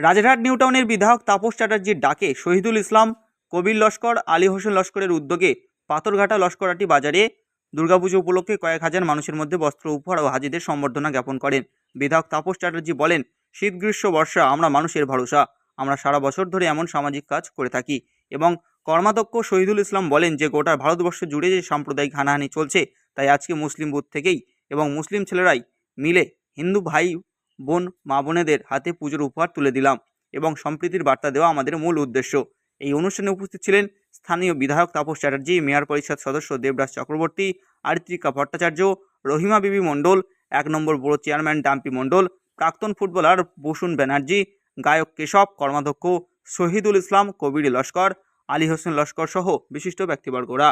রাজারহাট নিউটাউনের বিধায়ক তাপস চ্যাটার্জির ডাকে শহীদুল ইসলাম, কবির লস্কর, আলী হোসেন লস্করের উদ্যোগে পাথরঘাটা লস্করাটি বাজারে দুর্গাপুজো উপলক্ষে কয়েক হাজার মানুষের মধ্যে বস্ত্র উপহার ও হাজিদের সম্বর্ধনা জ্ঞাপন করেন। বিধায়ক তাপস চ্যাটার্জি বলেন, শীত, গ্রীষ্ম, বর্ষা, আমরা মানুষের ভরসা। আমরা সারা বছর ধরে এমন সামাজিক কাজ করে থাকি। এবং কর্মাধ্যক্ষ শহীদুল ইসলাম বলেন যে, গোটা ভারতবর্ষ জুড়ে যে সাম্প্রদায়িক হানাহানি চলছে, তাই আজকে মুসলিম বুথ থেকেই এবং মুসলিম ছেলেরাই মিলে হিন্দু ভাই বোন, মা বোনেদের হাতে পুজোর উপহার তুলে দিলাম এবং সম্প্রীতির বার্তা দেওয়া আমাদের মূল উদ্দেশ্য। এই অনুষ্ঠানে উপস্থিত ছিলেন স্থানীয় বিধায়ক তাপস চ্যাটার্জি, মেয়র পরিষদ সদস্য দেবরাজ চক্রবর্তী, আরিত্রিকা ভট্টাচার্য, রহিমা বিবি মণ্ডল, এক নম্বর বড় চেয়ারম্যান ডাম্পি মণ্ডল, প্রাক্তন ফুটবলার বসুন ব্যানার্জি, গায়ক কেশব, কর্মাধ্যক্ষ শহীদুল ইসলাম, কবির লস্কর, আলী হোসেন লস্কর সহ বিশিষ্ট ব্যক্তিবর্গরা।